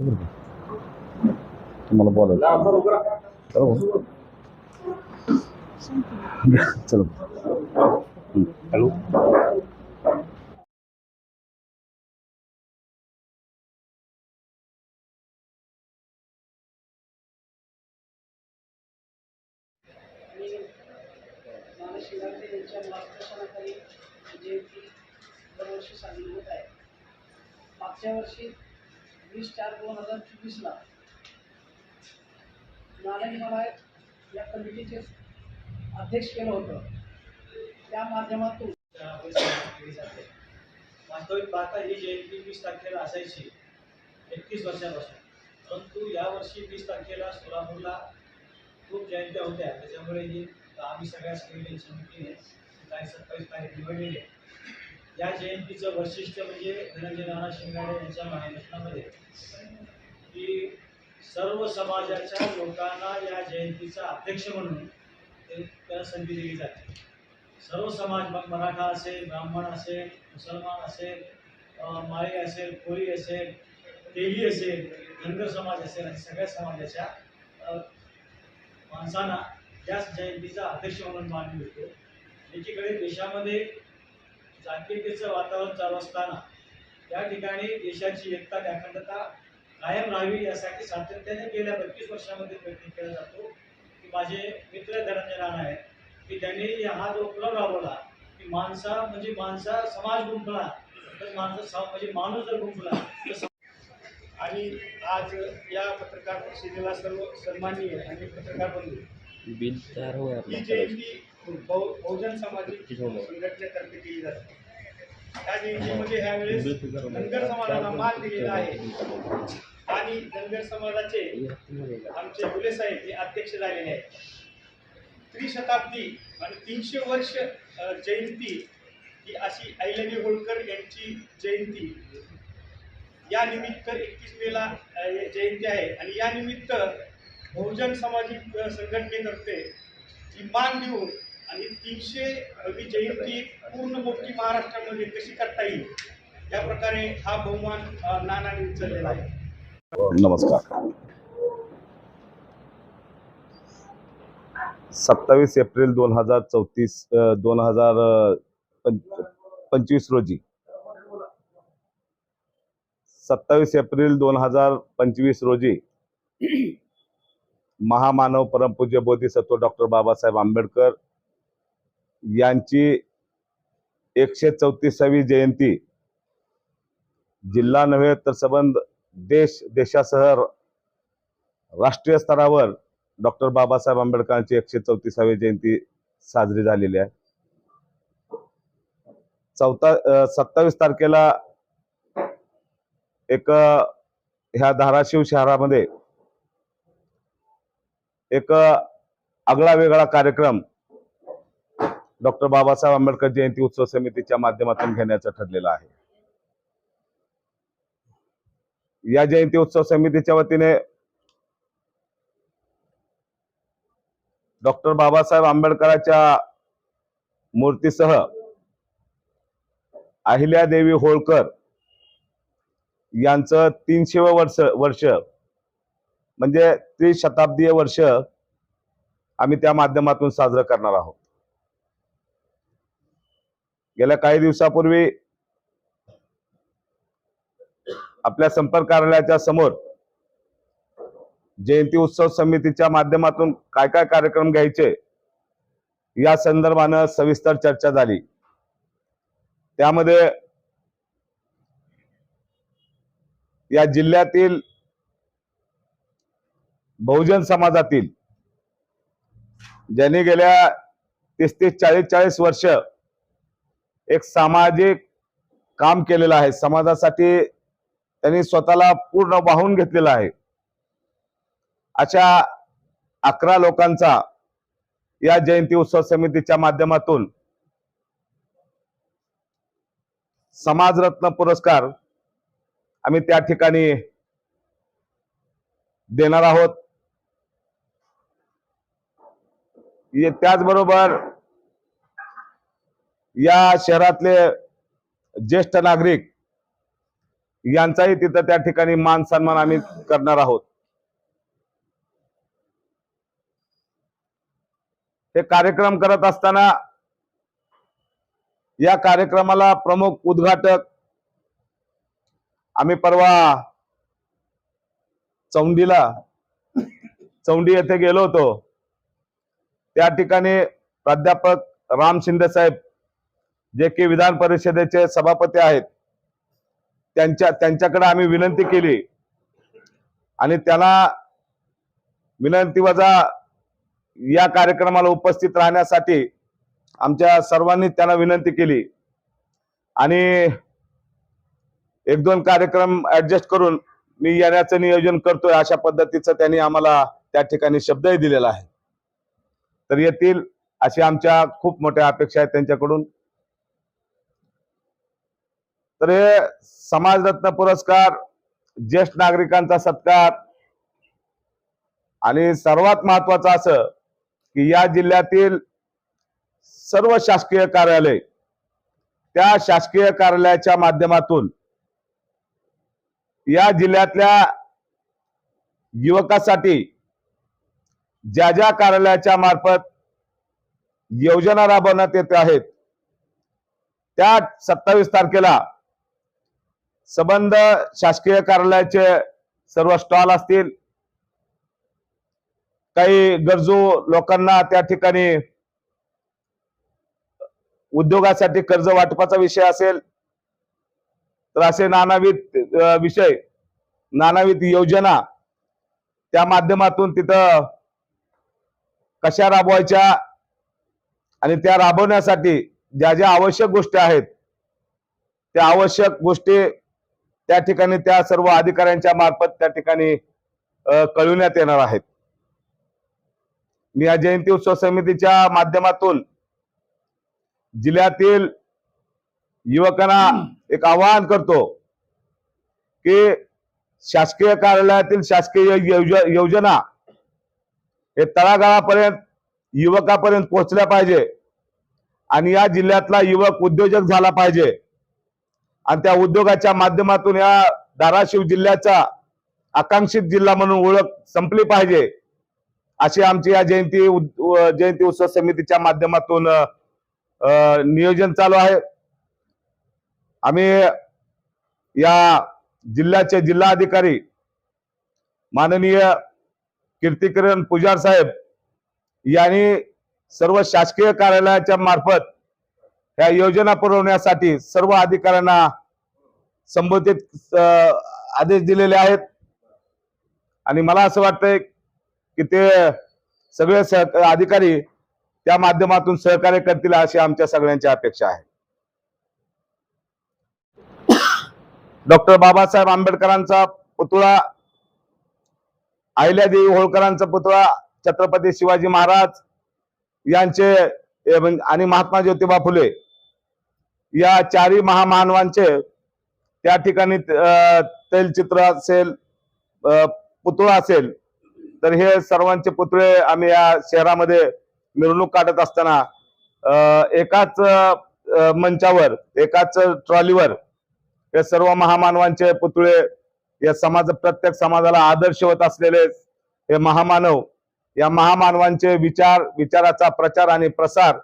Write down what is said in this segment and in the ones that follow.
तुम्हाला बोलायचं चलो चलो हॅलो मानस शिंगाडे यांच्या मार्गदर्शनाखाली जयंती दरवर्षी साजरी होत आहे मागच्या वर्षी वीस चार दोन हजार चोवीसला. नारायण मला या कमिटीचे अध्यक्ष केलं होतं. त्या माध्यमातून वास्तविक पाहता ही जयंती वीस तारखेला असायची. एकतीस वर्षापासून. परंतु यावर्षी वीस तारखेला सोलापूरला खूप जयंत्या होत्या. त्याच्यामुळे ही आम्ही सगळ्या संघटन समितीने काही सत्तावीस तारीख निवडलेली आहे. या जयंतीचं वैशिष्ट्य म्हणजे धनंजय नाना शिंगाडे यांच्या मार्गदर्शनामध्ये की सर्व समाजाच्या लोकांना या जयंतीचा अध्यक्ष म्हणून त्याला संधी दिली जाते. सर्व समाज मग मराठा असेल ब्राह्मण असेल मुसलमान असेल माळी असेल कोळी असेल तेली असेल धनगर समाज असेल आणि सगळ्या समाजाच्या माणसांना याच जयंतीचा अध्यक्ष म्हणून मान मिळतो एकीकडे देशामध्ये जातीयतेचं वातावरण चालू असताना या ठिकाणी देशाची एकता आणि अखंडता कायम राहावी यासाठी सातत्याने गेल्या बत्तीस वर्षामध्ये प्रयत्न केला जातो. की माझे मित्र धनंजय राणा आहेत की त्यांनी हा जो उपक्रम राबवला की माणसा म्हणजे माणसा समाज गुंफला तर माणसा म्हणजे माणूस जर गुंफला तर आणि आज या पत्रकार परिषदेला सर्व सन्माननीय आणि पत्रकार बंधू हो जयंती बहुजन सामाजिक संघटनेतर्फे केली जाते. त्या दिवशीमध्ये ह्यावेळेस धनगर समाजाला मान दिलेला आहे. आणि धनगर समाजाचे आमचे फुले साहेब हे अध्यक्ष झालेले आहेत. त्रिशताब्दी आणि तीनशे वर्ष जयंती ही अशी अहिल्यादेवी होळकर यांची जयंती. या निमित्त एकतीस मेला अ, जयंती आहे. आणि या निमित्त बहुजन सामाजिक संघटनेतर्फे ही मान देऊन तीनशे ही जयंती पूर्ण करता हा बहुमान नमस्कार. सत्तावीस एप्रिल दोन हज़ार चौतीस दोन हज़ार पंचवीस रोजी. सत्तावीस एप्रिल दोन हज़ार पंचवीस रोजी महामानव परमपूज्य बोधिसत्व डॉक्टर बाबासाहेब आंबेडकर यांची एकशे चौतीसावी जयंती. जिल्हा नव्हे तर संबंध देश देशासह राष्ट्रीय स्तरावर डॉक्टर बाबासाहेब आंबेडकरांची एकशे चौतीसावी जयंती साजरी झालेली आहे. चौथा सत्तावीस तारखेला एक ह्या धाराशिव शहरामध्ये एक आगळा वेगळा कार्यक्रम डॉक्टर बाबासाहेब आंबेडकर जयंती उत्सव समितीच्या माध्यमातून घेण्याचं ठरलेलं आहे. या जयंती उत्सव समितीच्या वतीने डॉक्टर बाबासाहेब आंबेडकरांच्या मूर्तीसह अहिल्यादेवी होळकर यांचं तीनशे वर्ष वर्ष म्हणजे त्रिशताब्दीय वर्ष आम्ही त्या माध्यमातून साजरं करणार आहोत. गेल्या काही दिवसापूर्वी आपल्या संपर्क कार्यालयाच्या समोर जयंती उत्सव समितीच्या माध्यमातून काय काय कार्यक्रम घ्यायचे या संदर्भानं सविस्तर चर्चा झाली. त्यामध्ये या जिल्ह्यातील बहुजन समाजातील ज्यांनी गेल्या तीस तीस चाळीस चाळीस वर्ष एक सामाजिक काम केलेलं आहे. समाजासाठी त्यांनी स्वतःला पूर्ण वाहून घेतलेला आहे. अशा अकरा लोकांचा या जयंती उत्सव समितीच्या माध्यमातून समाजरत्न पुरस्कार आम्ही त्या ठिकाणी देणार आहोत. त्याचबरोबर या शहरातले ज्येष्ठ नागरिक यांचाही तिथं त्या ठिकाणी मान सन्मान आम्ही करणार आहोत. हे कार्यक्रम करत असताना या कार्यक्रमाला प्रमुख उद्घाटक आम्ही परवा चौंडीला चौंडी येथे गेलो होतो. त्या ठिकाणी प्राध्यापक राम शिंदे साहेब जे की विधान परिषदेचे सभापती आहेत त्यांच्या त्यांच्याकडे आम्ही विनंती केली. आणि त्याला विनंती वजा या कार्यक्रमाला उपस्थित राहण्यासाठी आमच्या सर्वांनी त्यांना विनंती केली. आणि एक दोन कार्यक्रम ऍडजस्ट करून मी येण्याचं नियोजन करतोय अशा पद्धतीचं त्यांनी आम्हाला त्या ठिकाणी शब्दही दिलेला आहे. तर येतील अशी आमच्या खूप मोठ्या अपेक्षा आहेत त्यांच्याकडून. तर हे समाजरत्न पुरस्कार ज्येष्ठ नागरिकांचा सत्कार आणि सर्वात महत्वाचं असं की या जिल्ह्यातील सर्व शासकीय कार्यालय त्या शासकीय कार्यालयाच्या माध्यमातून या जिल्ह्यातल्या युवकासाठी ज्या ज्या कार्यालयाच्या मार्फत योजना राबवण्यात येत आहेत त्या सत्तावीस तारखेला संबंध शासकीय कार्यालयाचे सर्व स्टॉल असतील. काही गरजू लोकांना त्या ठिकाणी उद्योगासाठी कर्ज वाटपाचा विषय असेल तर असे नानाविध विषय नानाविध योजना त्या माध्यमातून तिथं कशा राबवायच्या आणि त्या राबवण्यासाठी ज्या ज्या आवश्यक गोष्टी आहेत त्या आवश्यक गोष्टी त्या ठिकाणी त्या सर्व अधिकाऱ्यांच्या मार्फत त्या ठिकाणी कळविण्यात येणार आहेत. मी या जयंती उत्सव समितीच्या माध्यमातून जिल्ह्यातील युवकांना एक आवाहन करतो की शासकीय कार्यालयातील शासकीय योजना हे तळागाळापर्यंत युवकापर्यंत पोहोचल्या पाहिजे आणि या जिल्ह्यातला युवक उद्योजक झाला पाहिजे. आणि त्या उद्योगाच्या माध्यमातून या धाराशिव जिल्ह्याचा आकांक्षित जिल्हा म्हणून ओळख संपली पाहिजे अशी आमची या जयंती जयंती उत्सव समितीच्या माध्यमातून नियोजन चालू आहे. आम्ही या जिल्ह्याचे जिल्हाधिकारी माननीय कीर्तिकिरण पुजार साहेब यांनी सर्व शासकीय कार्यालयाच्या मार्फत या योजना पुरवण्यासाठी सर्व अधिकाऱ्यांना संबोधित आदेश दिलेले आहेत. आणि मला असं वाटतंय की ते सगळे सह अधिकारी त्या माध्यमातून सहकार्य करतील अशी आमच्या सगळ्यांची अपेक्षा आहे. डॉक्टर बाबासाहेब आंबेडकरांचा पुतळा अहिल्यादेवी होळकरांचा पुतळा छत्रपती शिवाजी महाराज यांचे आणि महात्मा ज्योतिबा फुले या चारही महामानवांचे त्या ठिकाणी तैलचित्र असेल पुतळा असेल तर हे सर्वांचे पुतळे आम्ही या शहरामध्ये मिरवणूक काढत असताना एकाच मंचावर एकाच ट्रॉलीवर हे सर्व महामानवांचे पुतळे या समाज प्रत्येक समाजाला आदर्श होत असलेले हे महामानव या महामानवांचे विचार विचाराचा प्रचार आणि प्रसार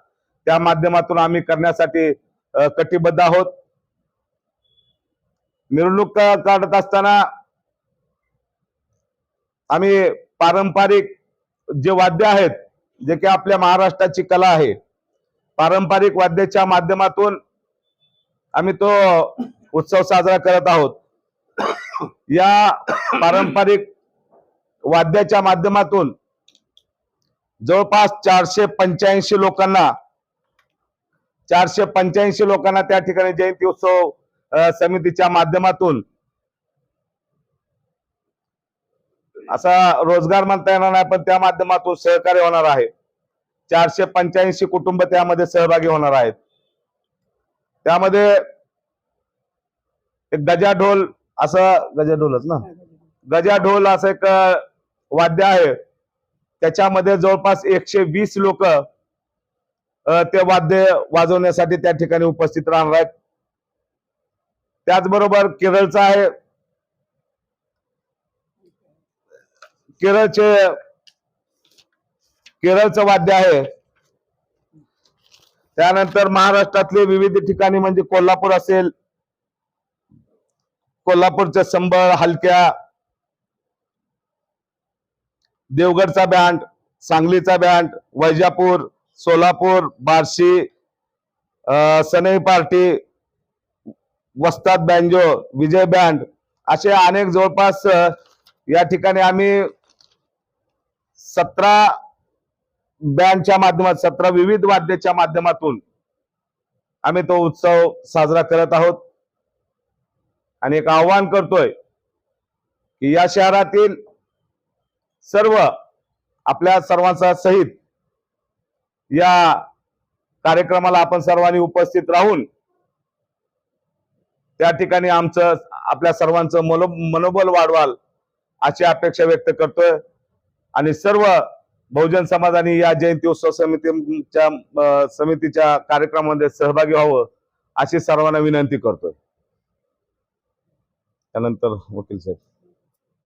त्या माध्यमातून आम्ही करण्यासाठी कटिबद्ध आहोत. मिरवणूक काढत असताना आम्ही पारंपरिक जे वाद्य आहेत जे की आपल्या महाराष्ट्राची कला आहे पारंपरिक वाद्याच्या माध्यमातून आम्ही तो उत्सव साजरा करत आहोत. या पारंपरिक वाद्याच्या माध्यमातून जवळपास चारशे पंच्याऐंशी लोकांना चारशे पंच्याऐंशी लोकांना त्या ठिकाणी जयंती उत्सव समितीच्या माध्यमातून. असा रोजगार म्हणता येणार नाही पण त्या माध्यमातून सहकार्य होणार आहे. चारशे पंच्याऐंशी कुटुंब त्यामध्ये सहभागी होणार आहेत. त्यामध्ये एक गजाढोल असं गजाढोलच ना? गजाढोल असं एक वाद्य आहे. त्याच्यामध्ये जवळपास एकशे वीस लोक ते वाद्य वाजवण्यासाठी त्या ठिकाणी उपस्थित राहणार आहेत. त्याचबरोबर केरळचा आहे. केरळचे केरळचं वाद्य आहे. त्यानंतर महाराष्ट्रातले विविध ठिकाणी म्हणजे कोल्हापूर असेल कोल्हापूरच्या संबळ हलक्या देवगडचा बँड सांगलीचा बँड वैजापूर सोलापूर बार्शी सनई पार्टी वस्ताद बँजो विजय बँड असे अनेक जवळपास या ठिकाणी आम्ही सतरा बँडच्या माध्यमात सतरा विविध वाद्याच्या माध्यमातून आम्ही तो उत्सव साजरा करत आहोत. आणि एक आव्हान करतोय की या शहरातील सर्व आपल्या सर्वांचा सहित या कार्यक्रमाला आपण सर्वांनी उपस्थित राहून त्या ठिकाणी आमचं आपल्या सर्वांचं मनो मनोबल वाढवाल अशी अपेक्षा व्यक्त करतोय. आणि सर्व बहुजन समाजाने या जयंती उत्सव समितीच्या समितीच्या कार्यक्रमामध्ये सहभागी व्हावं अशी सर्वांना विनंती करतोय. त्यानंतर वकील साहेब.